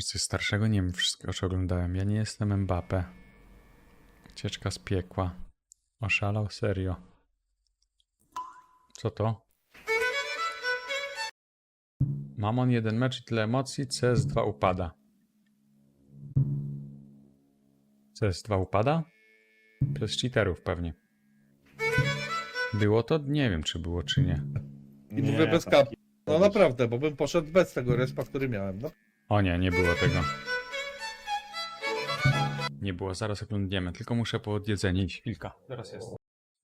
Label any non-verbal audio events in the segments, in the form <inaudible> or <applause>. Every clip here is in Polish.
Coś starszego nie wiem wszystkiego, co oglądałem. Ja nie jestem Mbappe. Ucieczka z piekła. Oszalał serio. Co to? Mamon jeden mecz i tyle emocji, CS2 upada. CS2 upada? Przez cheaterów pewnie. Było to? Nie wiem, czy było, czy nie. I mówię bez tak. kapi. No naprawdę, bo bym poszedł bez tego respa, który miałem. No. O nie, nie było tego. Nie było, zaraz oglądniemy. Tylko muszę po jedzenie iść. Chwilka, zaraz jest.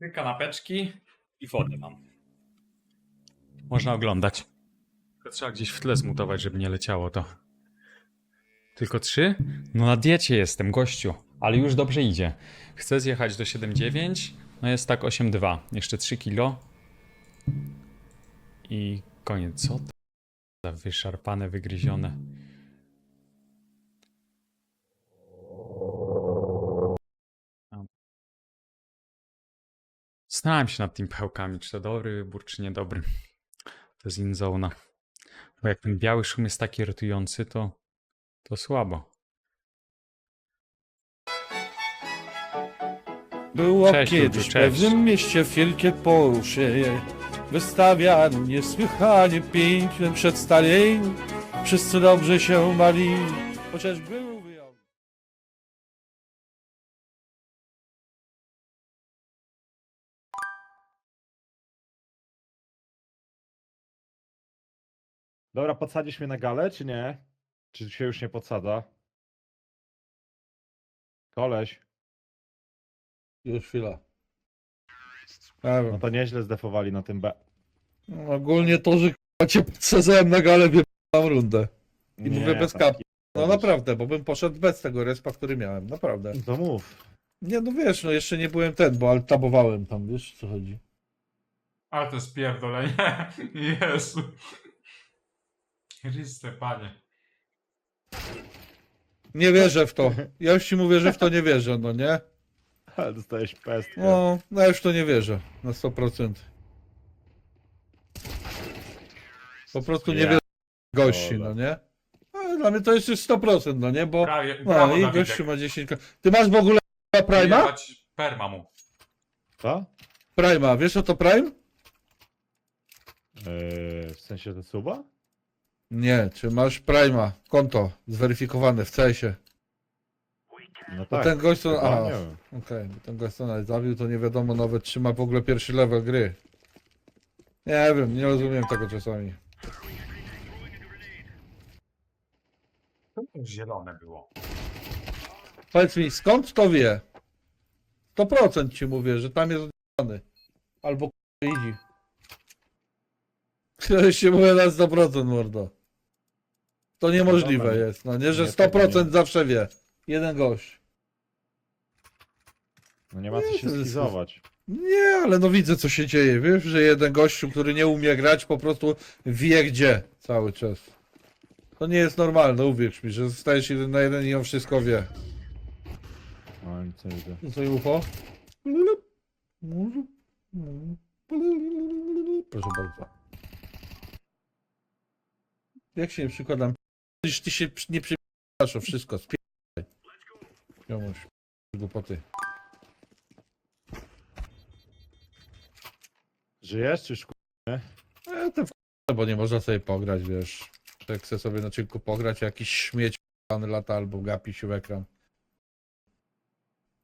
Trzy kanapeczki i wodę mam. Można oglądać. Tylko trzeba gdzieś w tle zmutować, żeby nie leciało to. Tylko trzy? No na diecie jestem, gościu. Ale już dobrze idzie. Chcę zjechać do 7,9. No jest tak 8,2. Jeszcze 3 kilo. I koniec. Co to za wyszarpane, wygryzione. Zastanawiam się nad tymi pchełkami, czy to dobry wybór, czy niedobry. To jest inzona. Bo jak ten biały szum jest taki irytujący, to, to słabo. Było Cześć, kiedyś Ludziu, w cześć. pewnym mieście wielkie Porsche Wystawiano niesłychanie piękne przedstawienie Wszyscy dobrze się bali Chociaż był wyjątek Dobra, podsadzisz mnie na galę, czy nie? Czy się już nie podsadza? Koleś, Już chwila. Nie no wiem. to nieźle zdefowali na tym B. No, ogólnie to, że k***a, cię podsadzałem na galę, wybrałem rundę. I mówię bez tam kapi. No naprawdę, bo bym poszedł bez tego respa, który miałem. Naprawdę. To mów. Nie, no wiesz, no jeszcze nie byłem ten, bo altabowałem tam, wiesz co chodzi. Ale to jest pierdolenie. <laughs> Jezu. Chryste, panie. Nie wierzę w to. Ja już ci mówię, że w to nie wierzę, no nie? Ale dostałeś pestkę. No, no ja już w to nie wierzę. Na 100%. Po prostu nie Ja wierzę w gości, no nie? Ale dla mnie to jest już 100%, no nie? Bo Prawie, no i gościu ma 10... ko- Ty masz w ogóle Prima? Perma mu. Co? Prima, wiesz o to Prime? Yy, w sensie to suba? Nie, czy masz Prima, konto zweryfikowane w CS-ie. No Bo tak. ten gość to... chyba, Aha, nie wiem. okej, bo ten gość to nawet zabił, to nie wiadomo nawet czy ma w ogóle pierwszy level gry. Nie wiem, nie rozumiem tego czasami. To zielone było. Powiedz mi, skąd to wie? 100% ci mówię, że tam jest odjebany. Albo k***a idzi. <laughs> Ja się mówię na 100% mordo. To niemożliwe dobra, nie- jest, no nie, że nie, tego 100% nie. zawsze wie. Jeden gość. No nie ma co Nie, się to jest- skizować. Nie, ale no widzę co się dzieje, wiesz, że jeden gościu, który nie umie grać, po prostu wie gdzie cały czas. To nie jest normalne, uwierz mi, że zostajesz jeden na jeden i on wszystko wie. No nic nie widzę. Co i UFO? Proszę bardzo. Jak się nie przykładam? Przecież ty się nie przypadasz o wszystko, spierdaj. Jomuś, głupoty. Żyjesz czy już ku- E, to w bo nie można sobie pograć, wiesz. Jak chcę sobie na cienku pograć, jakiś śmieć pan lata albo gapi się w ekran.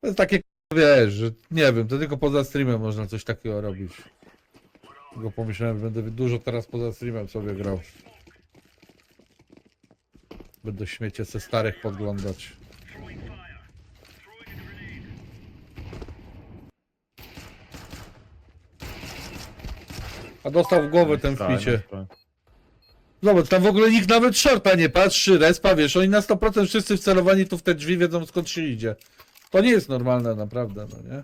To jest takie, wiesz, że nie wiem, to tylko poza streamem można coś takiego robić. Tylko pomyślałem, że będę dużo teraz poza streamem sobie grał. Będę śmiecie ze starych podglądać. A dostał w głowę ten w nie picie. Zobacz, tam w ogóle nikt nawet shorta nie patrzy, respa, wiesz, oni na 100% wszyscy wcelowani tu w te drzwi wiedzą skąd się idzie. To nie jest normalne, naprawdę, no nie?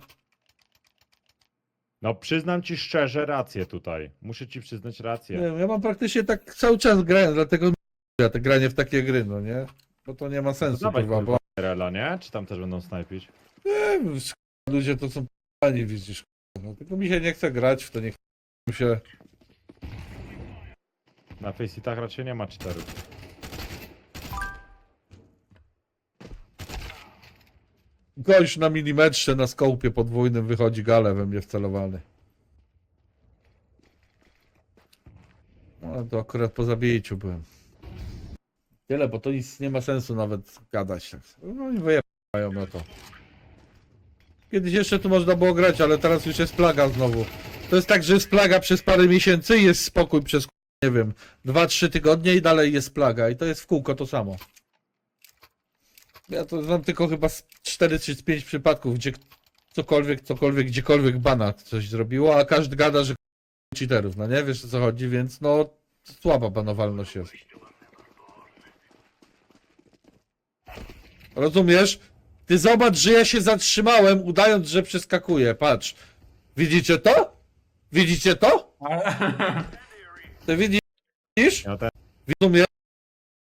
No przyznam ci szczerze rację tutaj. Muszę ci przyznać Nie rację. wiem, ja mam praktycznie tak cały czas grałem, dlatego ja te granie w takie gry, no nie? Bo to nie ma no sensu, Dawaj kurwa, bo Rela, nie? Czy tam też będą snajpić? nie, ludzie to są p***ani, widzisz, no, tylko mi się nie chce grać w to, nie chce mi się... Na facetach raczej nie ma czterów. Gość na milimetrze na skołpie podwójnym wychodzi gale we mnie wcelowany. No to akurat po zabijciu byłem. Tyle, bo to nic nie ma sensu nawet gadać. No i wyjebają na to. Kiedyś jeszcze tu można było grać, ale teraz już jest plaga znowu. To jest tak, że jest plaga przez parę miesięcy i jest spokój przez, nie wiem, 2-3 tygodnie i dalej jest plaga. I to jest w kółko to samo. Ja to znam tylko chyba z 4 czy z 5 przypadków, gdzie cokolwiek, cokolwiek, gdziekolwiek bana coś zrobiło, a każdy gada, że cheaterów, no nie? Wiesz o co chodzi, więc no słaba banowalność jest. Rozumiesz? Ty zobacz, że ja się zatrzymałem, udając, że przeskakuję. Patrz. Widzicie to? Widzicie to? <laughs> Ty widzisz? Ja ten... Rozumiesz?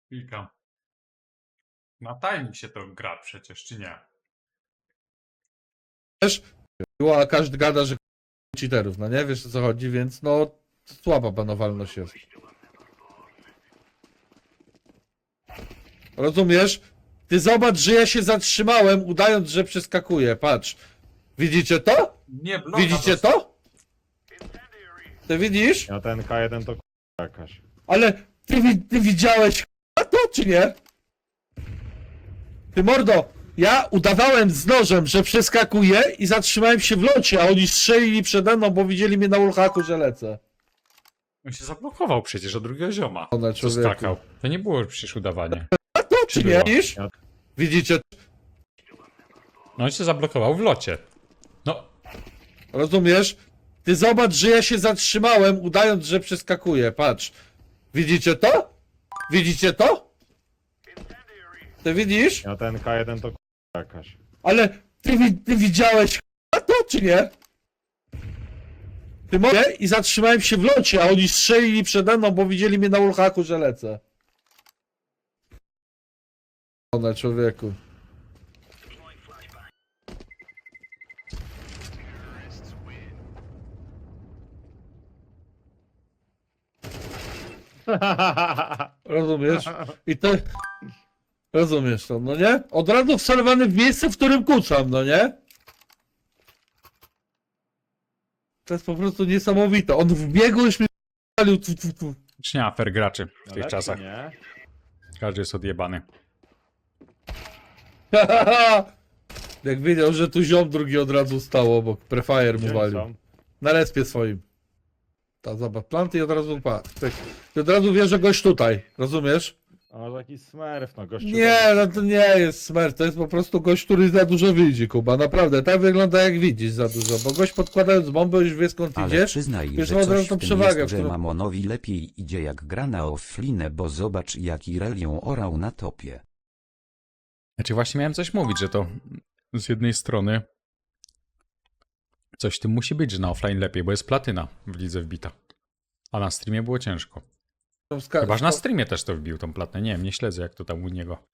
Chwilka. Na timing się to gra przecież, czy nie? A każdy gada, że cheaterów, no nie? Wiesz o co chodzi, więc no słaba banowalność jest. Rozumiesz? Ty zobacz, że ja się zatrzymałem, udając, że przeskakuję. Patrz. Widzicie to? Nie, bloka Widzicie to? Ty widzisz? Ja ten K1 to k***a jakaś. Ale ty, wi- ty widziałeś k***a, to czy nie? Ty mordo, ja udawałem z nożem, że przeskakuję i zatrzymałem się w locie, a oni strzelili przede mną, bo widzieli mnie na ulhaku, że lecę. On się zablokował przecież od drugiego zioma. One, Co człowieku. skakał. To nie było przecież udawanie. Czy nie? Widzisz? Widzicie? No on się zablokował w locie. No, Rozumiesz? Ty zobacz, że ja się zatrzymałem, udając, że przeskakuję. Patrz. Widzicie to? Widzicie to? Ty widzisz? Ja ten K1 to k***a jakaś. Ale ty, wi- ty widziałeś to czy nie? Ty mogę i zatrzymałem się w locie, a oni strzelili przede mną, bo widzieli mnie na ulhaku, że lecę. One człowieku. <laughs> Rozumiesz? I to... Rozumiesz to, no nie? Od razu wcelowany w miejsce, w którym kucam, no nie? To jest po prostu niesamowite. On wbiegł już mi palił, tu, tu, tu. już nie ma fair graczy w tych czasach. Nie? Każdy jest odjebany. <laughs> Jak wiedział, że tu ziom drugi od razu stał obok. Prefire mu walił. są? Na respie swoim. Ta zobacz, planty i od razu pa. Tyk. I od razu wie, że gość tutaj. Rozumiesz? A może jakiś smerf, no gościu. Nie, no to nie jest smer, to jest po prostu gość, który za dużo widzi, Kuba. Naprawdę, tak wygląda jak widzisz za dużo, bo gość podkładając bombę już wie skąd Ale idziesz. przyznaj, Wiesz, że od razu coś tą w tym przewagę, jest, że którą- Mamonowi lepiej idzie jak gra na offline, bo zobacz jak Irelią orał na topie. Znaczy właśnie miałem coś mówić, że to z jednej strony coś w tym musi być, że na offline lepiej, bo jest platyna w lidze wbita. A na streamie było ciężko. Chyba, że na streamie też to wbił tą platynę. Nie wiem, nie śledzę jak to tam u niego.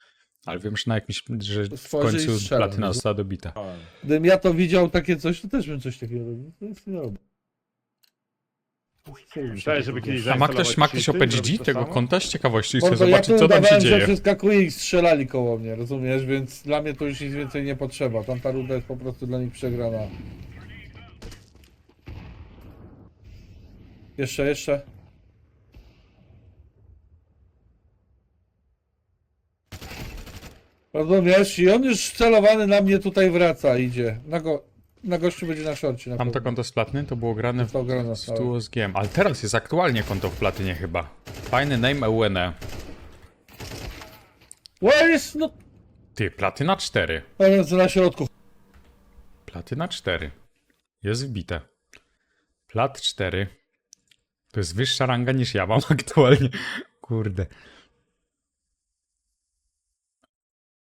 Ale wiem, że na jakimś, że w końcu platyna nie? została dobita. Gdybym ja to widział takie coś, to też bym coś takiego robił. To jest nie robię. Myślałeś, żeby kiedyś A ma ktoś, ma ktoś OpenGG tego samo? konta z ciekawości? Chcę Mordo, ja zobaczyć, tu co tam się udawałem, że dzieje. przeskakuję i strzelali koło mnie, rozumiesz? Więc dla mnie to już nic więcej nie potrzeba. Tamta runda jest po prostu dla nich przegrana. Jeszcze, jeszcze. Rozumiesz? I on już celowany na mnie tutaj wraca, idzie. Na, go, na gościu będzie na szorcie. Na Tamto pewno. konto z platyny to było grane w To grane, z tu z GM. Ale teraz jest aktualnie konto w platynie chyba. Fajny name EUNE. Where is... No, Ty, platyna 4. on jest na środku. Platyna 4. Jest wbite. Plat 4. To jest wyższa ranga niż ja mam <laughs> aktualnie. Kurde.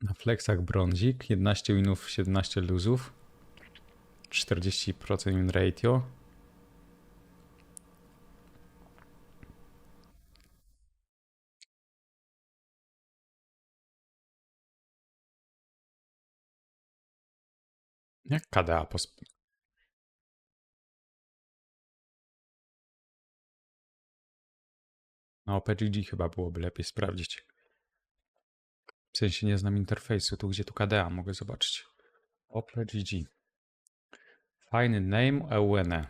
Na flexach brązik. 11 winów, 17 luzów. 40% win ratio. Jak KDA posp... Na OPGG chyba byłoby lepiej sprawdzić. W sensie nie znam interfejsu, tu gdzie tu KDA mogę zobaczyć. Ople Fajny name, EUN.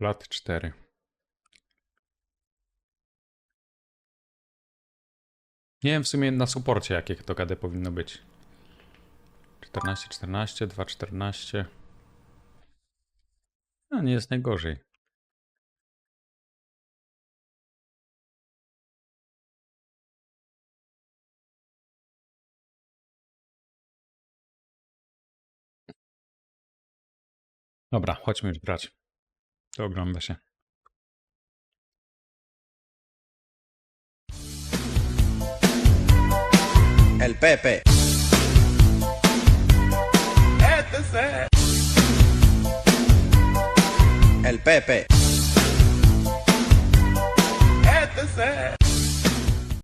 Lat 4. Nie wiem w sumie na suporcie jakie to KD powinno być. 14, 14, 2, 14. No nie jest najgorzej. Dobra, chodźmy już grać. To ogląda się. El Pepe. El Pepe.